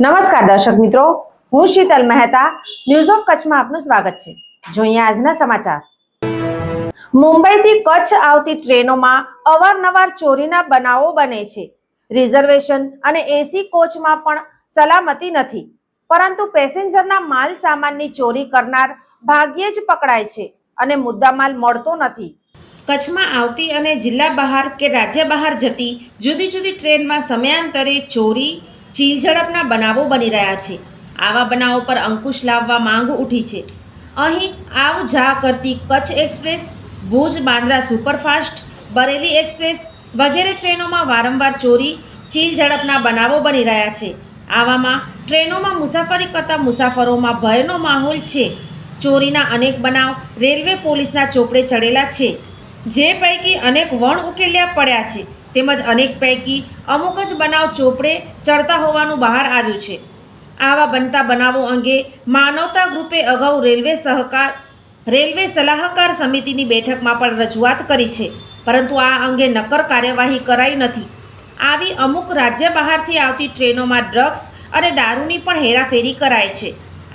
નમસ્કાર દર્શક મિત્રો, હું શીતલ મહેતા ન્યૂઝ ઓફ કચ્છમાં આપનું સ્વાગત છે. જોઈએ આજના સમાચાર. મુંબઈથી કચ્છ આવતી ટ્રેનોમાં અવારનવાર ચોરીના બનાવો બને છે. રિઝર્વેશન અને એસી કોચમાં પણ સલામતી નથી. પરંતુ પેસેન્જરના માલ સામાનની ચોરી કરનાર ભાગ્યે જ પકડાય છે અને મુદ્દામાલ મળતો નથી. કચ્છમાં આવતી અને જિલ્લા બહાર કે રાજ્ય બહાર જતી જુદી જુદી ટ્રેનમાં સમયાંતરે ચોરી ચીલ ઝડપના બનાવો બની રહ્યા છે. આવા બનાવો પર અંકુશ લાવવા માંગ ઉઠી છે. અહીં આવ જા કરતી Kutch express, Bhuj Bandra superfast, Bareilly express વગેરે ટ્રેનોમાં વારંવાર ચોરી ચીલ ઝડપના બનાવો બની રહ્યા છે. આવામાં ટ્રેનોમાં મુસાફરી કરતા મુસાફરોમાં ભયનો માહોલ છે. ચોરીના અનેક બનાવ રેલવે પોલીસના ચોપડે ચડેલા છે. જે પૈકી અનેક વણ ઉકેલ્યા પડ્યા છે. તેમજ અનેક પૈકી અમુક જ બનાવ ચોપડે ચડતા હોવાનું બહાર આવ્યું છે. આવા બનતા બનાવો અંગે માનવતા ગ્રુપે અગાઉ રેલવે સહકાર, રેલવે સલાહકાર સમિતિની બેઠકમાં પણ રજૂઆત કરી છે. પરંતુ આ અંગે નક્કર કાર્યવાહી કરાઈ નથી. આવી અમુક રાજ્ય બહારથી આવતી ટ્રેનોમાં ડ્રગ્સ અને દારૂની પણ હેરાફેરી કરાય છે.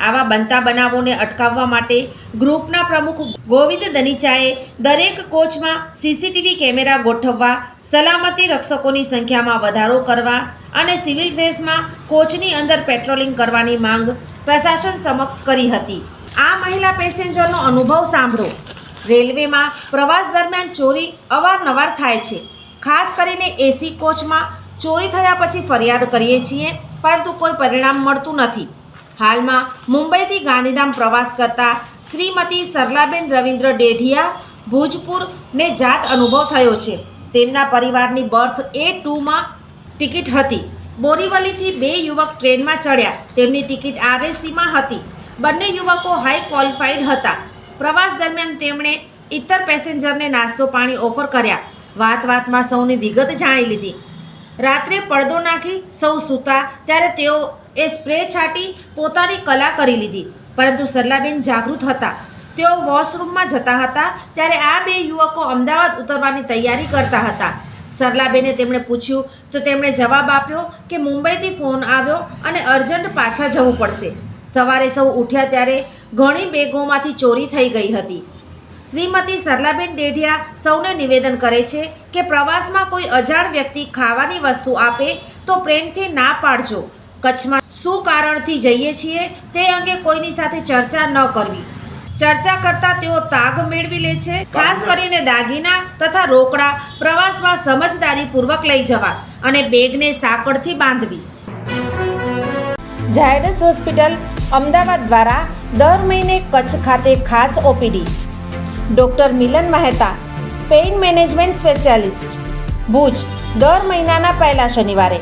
આવા બનતા બનાવોને અટકાવવા માટે ગ્રુપના પ્રમુખ ગોવિંદ દનીચાએ દરેક કોચમાં સીસીટીવી કેમેરા ગોઠવવા, સલામતી રક્ષકોની સંખ્યામાં વધારો કરવા અને સિવિલ ડ્રેસમાં કોચની અંદર પેટ્રોલિંગ કરવાની માંગ પ્રશાસન સમક્ષ કરી હતી. આ મહિલા પેસેન્જરનો અનુભવ સાંભળો. રેલવેમાં પ્રવાસ દરમિયાન ચોરી અવારનવાર થાય છે. ખાસ કરીને એસી કોચમાં ચોરી થયા પછી ફરિયાદ કરીએ છીએ, પરંતુ કોઈ પરિણામ મળતું નથી. હાલમાં મુંબઈથી ગાંધીધામ પ્રવાસ કરતા શ્રીમતી સરલાબેન રવિન્દ્ર ડેઢિયા ભુજપુરને જાત અનુભવ થયો છે. તેમના પરિવારની બર્થ એ ટુમાં ટિકિટ હતી. બોરીવલીથી બે યુવક ટ્રેનમાં ચડ્યા. તેમની ટિકિટ આરએસીમાં હતી. બંને યુવકો હાઈ ક્વોલિફાઈડ હતા. પ્રવાસ દરમિયાન તેમણે ઇતર પેસેન્જરને નાસ્તો પાણી ઓફર કર્યા. વાત વાતમાં સૌની વિગત જાણી લીધી. રાત્રે પડદો નાખી સૌ સૂતા. ત્યારે તેઓ એ સ્પ્રે છાંટી પોતાની કલા કરી લીધી. પરંતુ સરલાબેન જાગૃત હતા. તેઓ વોશરૂમમાં જતા હતા ત્યારે આ બે યુવકો અમદાવાદ ઉતરવાની તૈયારી કરતા હતા. સરલાબેને તેમણે પૂછ્યું, તો તેમણે જવાબ આપ્યો કે મુંબઈથી ફોન આવ્યો અને અર્જન્ટ પાછા જવું પડશે? સવારે સૌ ઉઠ્યા ત્યારે ઘણી બેગોમાંથી ચોરી થઈ ગઈ હતી. શ્રીમતી સરલાબેન ડેઢિયા સૌને નિવેદન કરે છે કે પ્રવાસમાં કોઈ અજાણ વ્યક્તિ ખાવાની વસ્તુ આપે તો પ્રેમથી ના પાડજો. કચ્છમાં શું કારણથી જઈએ છીએ તે અંગે કોઈની સાથે ચર્ચા ન કરવી. ચર્ચા કરતા તેઓ તાગ મેળવી લે છે ખાસ કરીને દાગીના તથા રોકડા પ્રવાસમાં સમજદારીપૂર્વક લઈ જવા અને બેગને સાંકળથી બાંધવી. ઝાયડસ હોસ્પિટલ અમદાવાદ દ્વારા દર મહિને કચ્છ ખાતે ખાસ OPD. Doctor Milan Mehta pain management specialist. Bhuj દર મહિનાના પહેલા શનિવારે.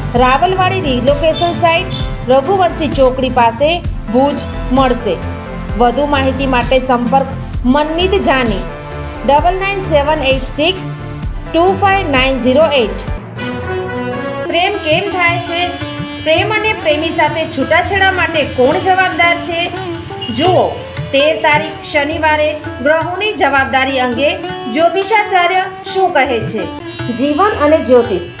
Rawalwadi relocation site Raghuvanshi ચોકડી પાસે ભુજ મળશે. વધુ માહિતી માટે સંપર્ક Manmeet Jani. Double nine seven eight six two five nine zero eight પ્રેમ કેમ થાય છે? પ્રેમ અને પ્રેમી સાથે છૂટાછેડા માટે કોણ જવાબદાર છે? જુઓ, તેર તારીખ શનિવારે ગ્રહોની જવાબદારી અંગે જ્યોતિષાચાર્ય શું કહે છે? જીવન અને જ્યોતિષ.